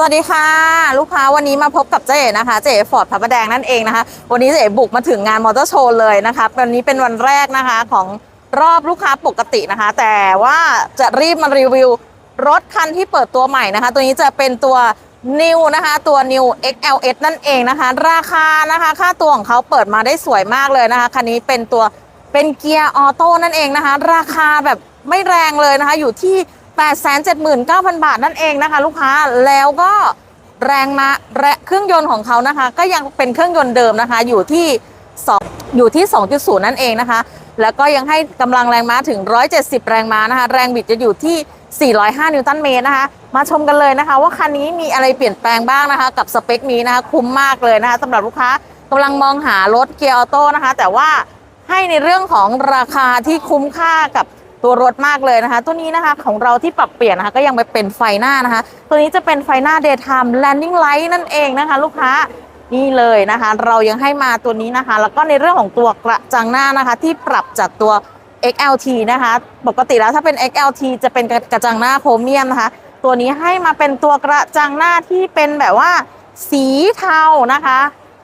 วัสดีค่ะ ลูกค้าวันนี้มาพบกับเจ๊นะคะ เจ๊ฟอร์ดพระประแดงนั่นเองนะคะ วันนี้เจ๊บุกมาถึงงานมอเตอร์โชว์เลยนะคะวันนี้เป็นวันแรกนะคะของรอบลูกค้าปกตินะคะ แต่ว่าจะรีบมารีวิวรถคันที่เปิดตัวใหม่นะคะ ตัวนี้จะเป็นตัว New นะคะตัว New XLS นั่นเองนะคะ ราคานะคะค่าตัวของเขาเปิดมาได้สวยมากเลยนะคะคันนี้เป็นตัวเป็นเกียร์ออโต้นั่นเองนะคะ ราคาแบบไม่แรงเลยนะคะอยู่ที่ 879,000 บาทนั่นเองนะคะ ลูกค้าแล้วก็แรงมาแรงเครื่องยนต์ของเขานะคะ ก็ยังเป็นเครื่องยนต์เดิมนะคะ อยู่ที่2อยู่ที่ 2.0 นั่นเองนะคะ แล้วก็ยังให้กำลังแรงม้าถึง 170 แรงม้านะคะ แรงบิดจะอยู่ที่ 405 นิวตันเมตรนะคะ มาชมกันเลยนะคะ ว่าคันนี้มีอะไรเปลี่ยนแปลงบ้างนะคะ กับสเปคนี้นะคะ คุ้มมากเลยนะคะสำหรับลูกค้ากำลังมองหารถเกียร์ออโต้นะคะ แต่ว่าให้ในเรื่องของราคาที่คุ้มค่ากับ ตัวรถมากเลยนะคะ ตัวนี้นะคะของเราที่ปรับเปลี่ยนนะคะ ก็ยังไปเป็นไฟหน้านะคะ ตัวนี้จะเป็นไฟหน้า daytime landing light นั่นเองนะคะ ลูกค้านี่เลยนะคะ เรายังให้มาตัวนี้นะคะ แล้วก็ในเรื่องของตัวกระจังหน้านะคะ ที่ปรับจากตัว XLT นะคะ ปกติแล้วถ้าเป็น XLT จะเป็นกระจังหน้าโครเมียมนะคะ ตัวนี้ให้มาเป็นตัวกระจังหน้าที่เป็นแบบว่าสีเทานะคะ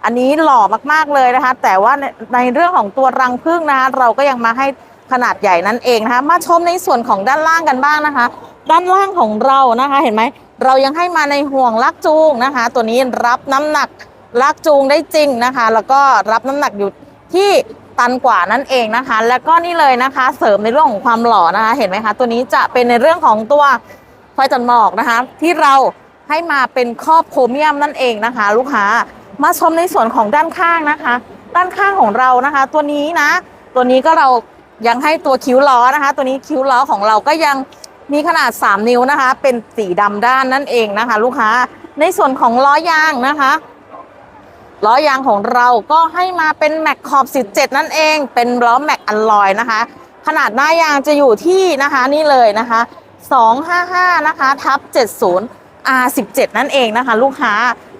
อันนี้หล่อมากๆเลยนะคะ แต่ว่าในในเรื่องของตัวรังผึ้งนะคะ เราก็ยังมาให้ ขนาดใหญ่นั่นเองนะคะ มาชมในส่วนของด้านล่างกันบ้างนะคะ ด้านล่างของเรานะคะ เห็นไหม เรายังให้มาในห่วงลักจูงนะคะ ตัวนี้รับน้ำหนักลากจูงได้จริงนะคะ แล้วก็รับน้ำหนักอยู่ที่ตันกว่านั่นเองนะคะ แล้วก็นี่เลยนะคะ เสริมในเรื่องของความหล่อนะคะ เห็นไหมคะ ตัวนี้จะเป็นในเรื่องของตัวไฟจันหมอกนะคะ ที่เราให้มาเป็นครอบโครเมียมนั่นเองนะคะ ลูกค้ามาชมในส่วนของด้านข้างนะคะ ด้านข้างของเรานะคะ ตัวนี้นะ ตัวนี้ก็เรา ยังให้ตัวคิ้วล้อนะคะ ตัวนี้คิ้วล้อของเราก็ยังมีขนาด 3 นิ้วนะคะ เป็นสีดำด้านนั่นเองนะคะ ลูกค้าในส่วนของล้อยางนะคะล้อยางของเราก็ให้มาเป็นแม็กขอบ 17 นั่นเอง เป็นล้อแม็กอลลอยนะคะ ขนาดหน้ายางจะอยู่ที่นะคะนี่เลยนะคะ 255 นะคะทับ 70 R17 นั่นเองนะคะ ลูกค้า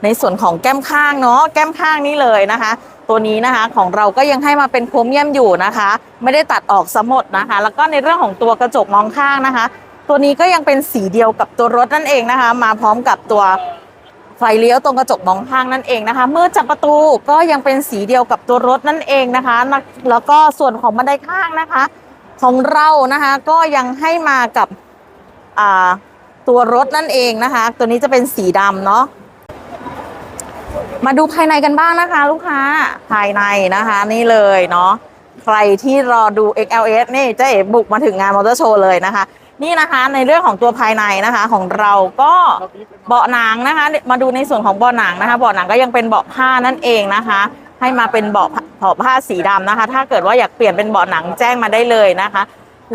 ในส่วนของแก้มข้างเนาะแก้มข้างนี่เลยนะคะ ตัวนี้นะคะ ของเราก็ยังให้มาเป็นโครเมียมอยู่นะคะ ไม่ได้ตัดออกสมดนะคะ แล้วก็ในเรื่องของตัวกระจกมองข้างนะคะ ตัวนี้ก็ยังเป็นสีเดียวกับตัวรถนั่นเองนะคะ มาพร้อมกับตัวไฟเลี้ยวตรงกระจกมองข้างนั่นเองนะคะเมื่อจับประตูก็ยังเป็นสีเดียวกับตัวรถนั่นเองนะคะ แล้วก็ส่วนของบันไดข้างนะคะ ของเรานะคะก็ยังให้มากับตัวรถนั่นเองนะคะ ตัวนี้จะเป็นสีดำเนาะ มาดูภายในกันบ้างนะคะ ลูกค้าภายในนะคะ นี่เลยเนาะใครที่รอดู XLS นี่เจ๊บุกมาถึงงานมอเตอร์โชว์เลยนะคะ นี่นะคะในเรื่องของตัวภายในนะคะ ของเราก็เบาะหนังนะคะ มาดูในส่วนของเบาะหนังนะคะเบาะหนังก็ยังเป็นเบาะผ้านั่นเองนะคะ ให้มาเป็นเบาะเบาะผ้าสีดำนะคะ ถ้าเกิดว่าอยากเปลี่ยนเป็นเบาะหนังแจ้งมาได้เลยนะคะ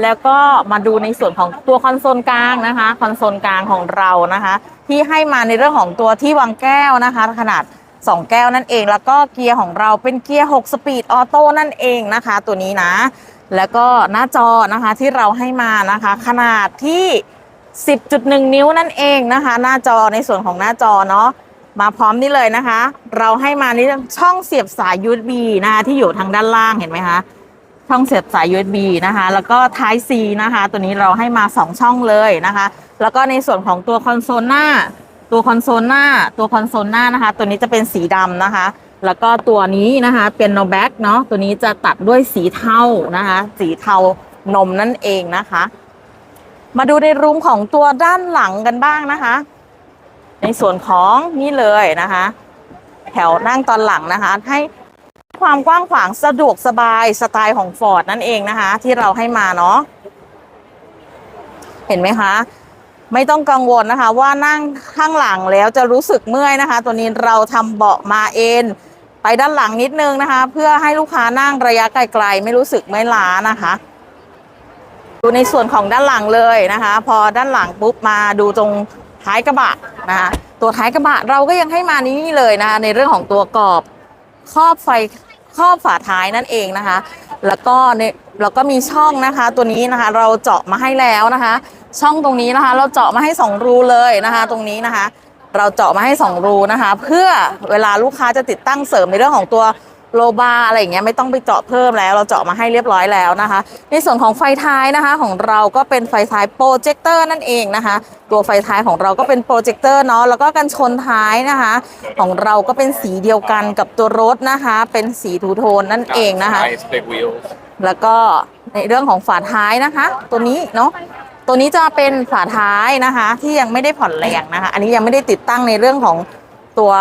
แล้วก็มาดูในส่วนของตัวคอนโซลกลางนะคะคอนโซลกลางของเรานะคะ ที่ให้มาในเรื่องของตัวที่วางแก้วนะคะ ขนาด 2 แก้วนั่นเอง แล้วก็เกียร์ของเราเป็นเกียร์ 6 สปีดออโต้นั่นเองนะคะ ตัวนี้นะ แล้วก็หน้าจอนะคะที่เราให้มานะคะ ขนาดที่ 10.1 นิ้วนั่นเองนะคะ หน้าจอในส่วนของหน้าจอเนาะมาพร้อมนี่เลยนะคะ เราให้มานี่ช่องเสียบสาย USB นะคะที่อยู่ทางด้านล่างเห็นไหมคะช่องเสียบสาย USB นะคะ แล้วก็ Type C นะคะ ตัวนี้เราให้มา 2 ช่องเลยนะคะ แล้วก็ในส่วนของตัวคอนโซลหน้า ตัวคอนโซลหน้าตัวคอนโซลหน้านะคะ ตัวนี้จะเป็นสีดำนะคะ แล้วก็ตัวนี้นะคะเป็นโนแบ็กเนาะตัวนี้จะตัดด้วยสีเทานะคะ สีเทานมนั่นเองนะคะ มาดูในรูมของตัวด้านหลังกันบ้างนะคะ ในส่วนของนี่เลยนะคะ แถวนั่งตอนหลังนะคะ ให้ความกว้างขวางสะดวกสบายสไตล์ของฟอร์ดนั่นเองนะคะ ที่เราให้มาเนาะเห็นไหมคะ ไม่ต้องกังวลนะคะ ว่านั่งข้างหลังแล้วจะรู้สึกเมื่อยนะคะ ตัวนี้เราทำเบาะมาเอนไปด้านหลังนิดนึงนะคะ เพื่อให้ลูกค้านั่งระยะไกลๆ ไม่รู้สึกไม่ล้านะคะดูในส่วนของด้านหลังเลยนะคะ พอด้านหลังปุ๊บมาดูตรงท้ายกระบะนะคะตัวท้ายกระบะเราก็ยังให้มานี่เลยนะคะในเรื่องของตัวกรอบครอบไฟครอบฝาท้ายนั่นเองนะคะ แล้วก็ใน แล้วก็มีช่องนะคะ ตัวนี้นะคะ เราเจาะมาให้แล้วนะคะ ช่องตรงนี้นะคะ เราเจาะมาให้สองรูเลยนะคะ ตรงนี้นะคะ เราเจาะมาให้สองรูนะคะ เพื่อเวลาลูกค้าจะติดตั้งเสริมในเรื่องของตัวโลบาร์อะไรอย่างเงี้ยไม่ต้องไปเจาะเพิ่มแล้ว เราเจาะมาให้เรียบร้อยแล้วนะคะ ในส่วนของไฟท้ายนะคะ ของเราก็เป็นไฟท้ายโปรเจคเตอร์นั่นเองนะคะ ตัวไฟท้ายของเราก็เป็นโปรเจคเตอร์เนาะแล้วก็กันชนท้ายนะคะ ของเราก็เป็นสีเดียวกันกับตัวรถนะคะ เป็นสีทูโทนนั่นเองนะคะ แล้วก็ในเรื่องของฝาท้ายนะคะ ตัวนี้เนาะตัวนี้จะเป็นฝาท้ายนะคะ ที่ยังไม่ได้ผ่อนแรงนะคะ อันนี้ยังไม่ได้ติดตั้งในเรื่องของตัว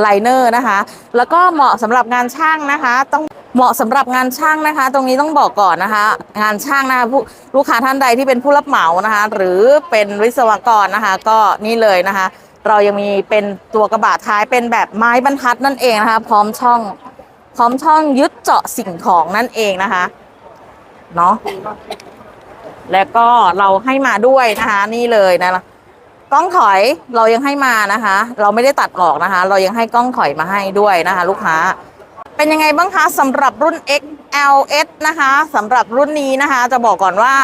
ไลเนอร์นะคะ แล้วก็เหมาะสำหรับงานช่างนะคะ ต้องเหมาะสำหรับงานช่างนะคะ ตรงนี้ต้องบอกก่อนนะคะ งานช่างนะคะผู้ลูกค้าท่านใดที่เป็นผู้รับเหมานะคะ หรือเป็นวิศวกรนะคะ ก็นี่เลยนะคะ เรายังมีเป็นตัวกระบะท้ายเป็นแบบไม้บรรทัดนั่นเองนะคะ พร้อมช่อง พร้อมช่องยึดเจาะสิ่งของนั่นเองนะคะเนาะแล้วก็เราให้มาด้วยนะคะ นี่เลยนะกล้องถอยเรายังให้มานะคะ เราไม่ได้ตัดออกนะคะ เรายังให้กล้องถอยมาให้ด้วยนะคะ ลูกค้า เป็นยังไงบ้างคะสำหรับรุ่น XLS นะคะสำหรับรุ่นนี้นะคะ จะบอกก่อนว่า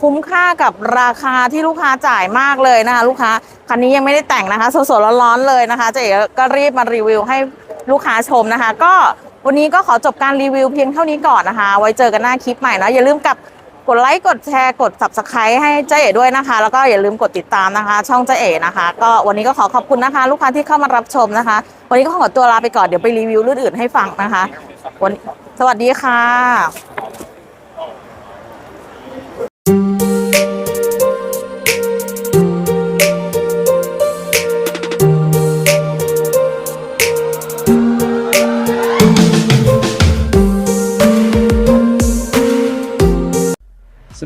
คุ้มค่ากับราคาที่ลูกค้าจ่ายมากเลยนะคะ ลูกค้าคันนี้ยังไม่ได้แต่งนะคะสดๆร้อนๆเลยนะคะเจ๊ก็รีบมารีวิวให้ลูกค้าชมนะคะ ก็ วันนี้ก็ขอจบการรีวิวเพียงเท่านี้ก่อนนะคะ ไว้เจอกันหน้าคลิปใหม่นะ อย่าลืมกับกดไลค์กดแชร์กด subscribe ให้เจ๊เอ๋ด้วยนะคะ แล้วก็อย่าลืมกดติดตามนะคะ ช่องเจ๊เอ๋นะคะ ก็วันนี้ก็ขอขอบคุณนะคะ ลูกค้าที่เข้ามารับชมนะคะ วันนี้ก็ขอตัวลาไปก่อนเดี๋ยวไปรีวิวรุ่นอื่นให้ฟังนะคะวันสวัสดีค่ะ